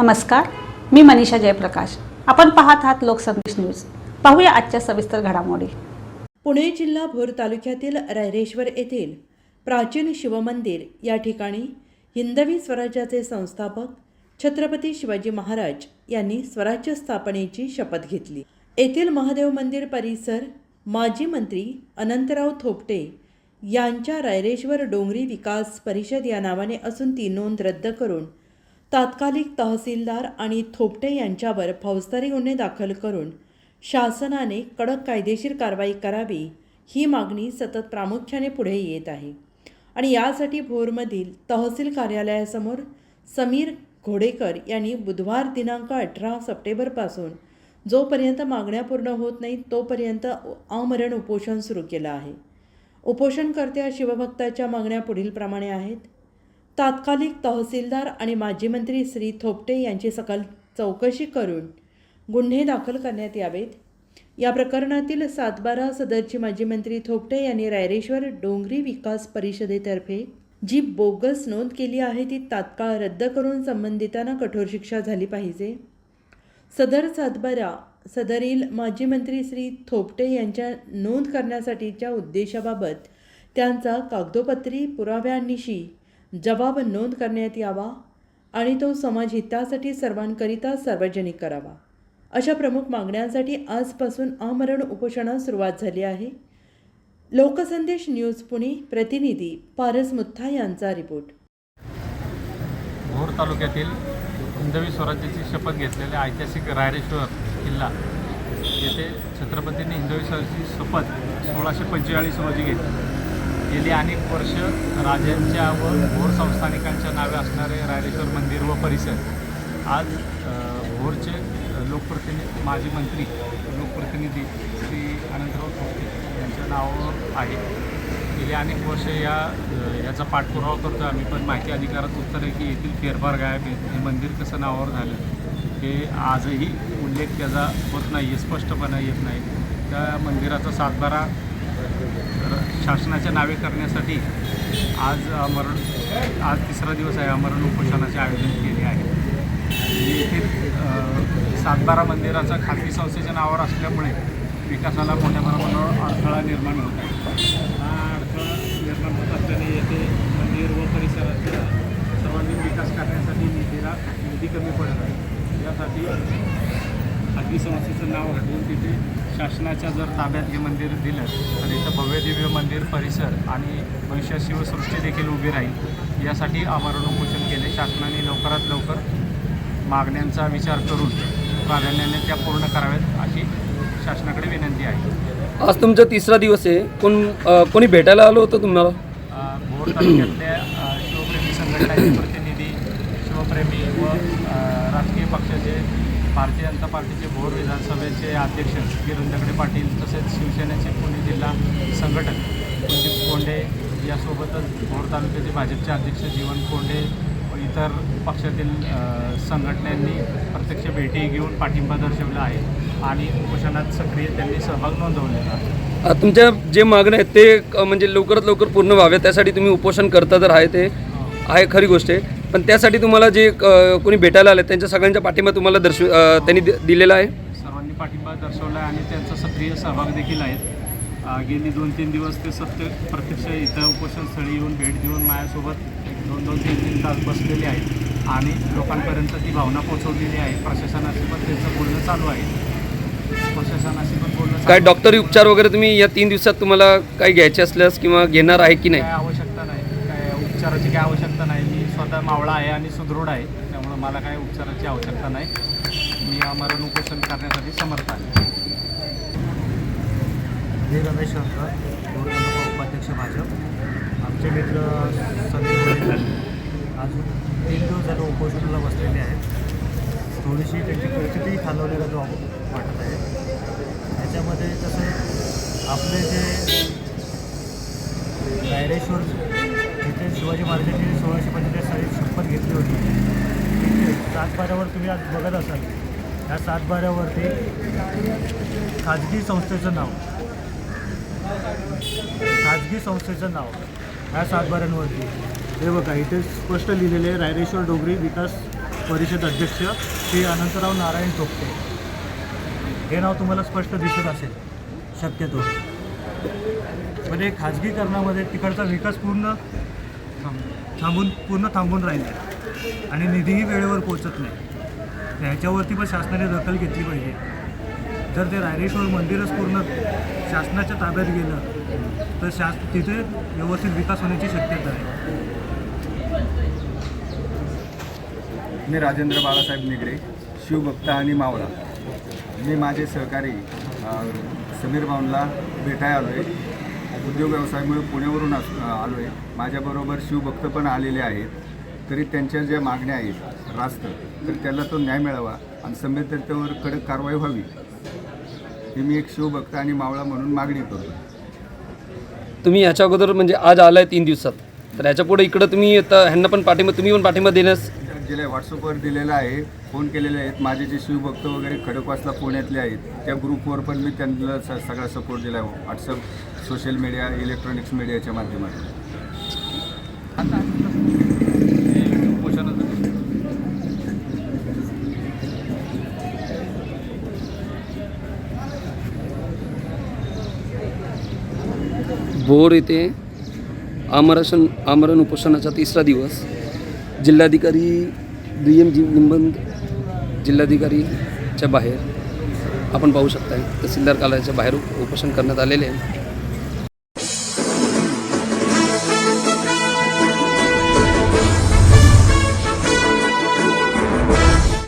नमस्कार मी मनीषा जयप्रकाश. आपण पाहत आहात लोकसंदेश न्यूज. पाहूया आजच्या सविस्तर घडामोडी. पुणे जिल्हा भोर तालुक्यातील रायरेश्वर येथील प्राचीन शिवमंदिर या ठिकाणी हिंदवी स्वराज्याचे संस्थापक छत्रपती शिवाजी महाराज यांनी स्वराज्य स्थापनेची शपथ घेतली. येथील महादेव मंदिर परिसर माजी मंत्री अनंतराव थोपटे यांच्या रायरेश्वर डोंगरी विकास परिषद या नावाने असून ती नोंद रद्द करून तात्कालिक तहसीलदार आणि थोपटे यांच्यावर फौजदारी गुन्हे दाखल करून शासनाने कडक कायदेशीर कारवाई करावी ही मागणी सतत प्रामुख्याने पुढे येत आहे. आणि यासाठी भोरमधील तहसील कार्यालयासमोर समीर घोडेकर यांनी बुधवार दिनांक अठरा सप्टेंबरपासून जोपर्यंत मागण्या पूर्ण होत नाहीत तोपर्यंत अमरण उपोषण सुरू केलं आहे. उपोषणकर्त्या शिवभक्ताच्या मागण्या पुढीलप्रमाणे आहेत. तात्कालिक तहसीलदार आणि माजी मंत्री श्री थोपटे यांची सकल चौकशी करून गुन्हे दाखल करण्यात यावेत. या प्रकरणातील सातबारा सदरची माजी मंत्री थोपटे यांनी रायरेश्वर डोंगरी विकास परिषदेतर्फे जी बोगस नोंद केली आहे ती तात्काळ रद्द करून संबंधितांना कठोर शिक्षा झाली पाहिजे. सदर सातबारा सदरील माजी मंत्री श्री थोपटे यांच्या नोंद करण्यासाठीच्या उद्देशाबाबत त्यांचा कागदोपत्री पुराव्यांनिशी जबाब नोंद करण्यात यावा आणि तो समाजहितासाठी सर्वांकरिता सार्वजनिक करावा. अशा प्रमुख मागण्यांसाठी आजपासून आमरण उपोषणास सुरुवात झाली आहे. लोकसंदेश न्यूज पुणे प्रतिनिधी पारस मुथ्था यांचा रिपोर्ट. भोर तालुक्यातील हिंदवी स्वराज्याची शपथ घेतलेल्या ऐतिहासिक रायरेश्वर किल्ला येथे छत्रपतींनी हिंदवी स्वराज्याची शपथ सोळाशे पंचेचाळीस रोजी घेतली. गेली अनेक वर्ष राजांच्या व भोर संस्थानिकांच्या नावे असणारे रायरेश्वर मंदिर व परिसर. आज भोरचे लोकप्रतिनिधी माजी मंत्री लोकप्रतिनिधी श्री अनंतराव थोपटे यांच्या नावावर आहे. गेली अनेक वर्ष या याचा पाठपुरावा करतो आम्ही पण माहिती अधिकारात उत्तर आहे की येथील फेरफार गायब हे मंदिर कसं नावावर झालं हे आजही उल्लेख त्याचा होत नाही आहे स्पष्टपणा येत नाही. त्या मंदिराचा सातबारा शासनाच्या नावे करण्यासाठी आज अमरण आज तिसरा दिवस आहे अमरण उपोषणाचे आयोजन केले आहे. येथील सातबारा मंदिराचा खाजगी संस्थेच्या नावावर असल्यामुळे विकासाला मोठ्या प्रमाणावर अडथळा निर्माण होत आहे. हा अडथळा निर्माण होत असल्याने येथे मंदिर व परिसराचा सर्वांगीण विकास करण्यासाठी निधीला निधी कमी पडत आहे. यासाठी खाजगी संस्थेचं नाव हटवून तिथे शासनाच्या जर ताब्यात हे मंदिर दिलं तर इथं भव्य दिव्य मंदिर परिसर आणि भविष्यात शिवसृष्टी देखील उभी राहील. यासाठी आमरण उपोषण केले. शासनाने लवकरात लवकर मागण्यांचा विचार करून प्राधान्याने त्या पूर्ण कराव्यात अशी शासनाकडे विनंती आहे. आज तुमचा तिसरा दिवस आहे. कोण कोणी भेटायला आलो होतं तुम्हाला? भोर तालुक्यातल्या शिवप्रेमी संघटनाचे प्रतिनिधी शिवप्रेमी व राजकीय पक्षाचे भारतीय जनता पार्टीचे भोर विधानसभेचे अध्यक्ष किरण दगडे पाटील तसेच शिवसेनेचे पुणे जिल्हा संघटक कुलदीप कोंडे यासोबतच भोर तालुक्याचे भाजपचे अध्यक्ष जीवन कोंडे व इतर पक्षातील संघटनांनी प्रत्यक्ष भेटी घेऊन पाठिंबा दर्शवला आहे आणि उपोषणात सक्रिय त्यांनी सहभाग नोंदवलेला आहे. तुमच्या जे मागण्या आहेत ते म्हणजे लवकरात लवकर पूर्ण व्हाव्या त्यासाठी तुम्ही उपोषण करता तर आहे ते. आहे खरी गोष्ट आहे. पण त्यासाठी तुम्हाला जे कोणी भेटायला आले त्यांच्या सगळ्यांचा पाठिंबा तुम्हाला दर्शव त्यांनी दिलेला आहे? सर्वांनी पाठिंबा दर्शवला आहे आणि त्यांचा सक्रिय सहभाग देखील आहेत गेली दोन तीन दिवस ते सत्य प्रत्यक्ष इथं उपोषणस्थळी येऊन भेट देऊन माझ्यासोबत दोन दोन तीन तीन तास बसलेले आहेत आणि लोकांपर्यंत ती भावना पोहोचवलेली आहे. प्रशासनाशी पण त्यांचं बोलणं चालू आहे. प्रशासनाशी पण बोलणं काय. डॉक्टरी उपचार वगैरे तुम्ही या तीन दिवसात तुम्हाला काही घ्यायचे असल्यास किंवा घेणार आहे की नाही? उपचाराची काय आवश्यकता नाही. मी स्वतः मावळा आहे आणि सुदृढ आहे. त्यामुळं मला काय उपचाराची आवश्यकता नाही. मी मरण उपोषण करण्यासाठी समर्थ आहे. मी रमेश शंकर दोन उपाध्यक्ष भाजप. आमचे मित्र संदीप गोरेकर अजून तीन दिवस झालं उपोषणाला बसलेले आहेत. थोडीशी त्यांची परिस्थिती खालवलेला जो वाटत आहे. त्याच्यामध्ये कसं आपले जे रायरेश्वर शिवाजी महाराजांनी सोळाशे पंचेचाळीस साली शपथ घेतली होती. तिथे सातबाऱ्यावर तुम्ही आज बघत असाल ह्या सातबाऱ्यावरती खाजगी संस्थेचं नाव खाजगी संस्थेचं नाव ह्या सातबाऱ्यांवरती. हे बघा इथे स्पष्ट लिहिलेले रायरेश्वर डोंगरी विकास परिषद अध्यक्ष श्री अनंतराव नारायण टोपटे हे नाव तुम्हाला स्पष्ट दिसत असेल शक्यतो. म्हणजे खाजगीकरणामध्ये तिकडचा विकास पूर्ण थांबून पूर्ण थांबून राहिले. आणि निधीही वेळेवर पोचत नाही. तर ह्याच्यावरती पण शासनाने दखल घेतली पाहिजे. जर ते रायरेश्वर मंदिरच पूर्ण शासनाच्या ताब्यात गेलं तर शास तिथे व्यवस्थित विकास होण्याची शक्यता आहे. मी राजेंद्र बाळासाहेब निगडे शिवभक्त आणि मावळा. मी माझे सहकारी समीर भाऊनला भेटायला आलो आहे उद्योग व्यवसायामुळे पुण्यावरून आस आलो आहे माझ्याबरोबर शिवभक्त पण आलेले आहेत. तरी त्यांच्या ज्या मागण्या आहेत रास्त तर त्याला तो न्याय मिळावा आणि संबंधित त्यावर कडक कारवाई व्हावी ही मी एक शिवभक्त आणि मावळा म्हणून मागणी करतो. तुम्ही याच्या अगोदर म्हणजे आज आलाय तीन दिवसात. तर ह्याच्या पुढे इकडं तुम्ही ह्यांना पण पाठिंबा तुम्ही पण पाठिंबा देण्यास तिला व्हॉट्सअपवर दिलेलं आहे फोन केलेले आहेत. माझे जे शिवभक्त वगैरे खडकवासला पुण्यातले आहेत त्या ग्रुपवर पण मी त्यांना स सगळा सपोर्ट दिला आहे व्हॉट्सअप सोशल मीडिया इलेक्ट्रॉनिक्स मीडियाच्या माध्यमातून. भोर येथे आमरण आमरण उपोषणाचा तिसरा दिवस. जिल्हाधिकारी डी एम जी निंबंद जिल्हाधिकारीच्या बाहेर आपण पाहू शकता तहसीलदार कार्यालयाच्या बाहेर उपोषण करण्यात आलेले आहे.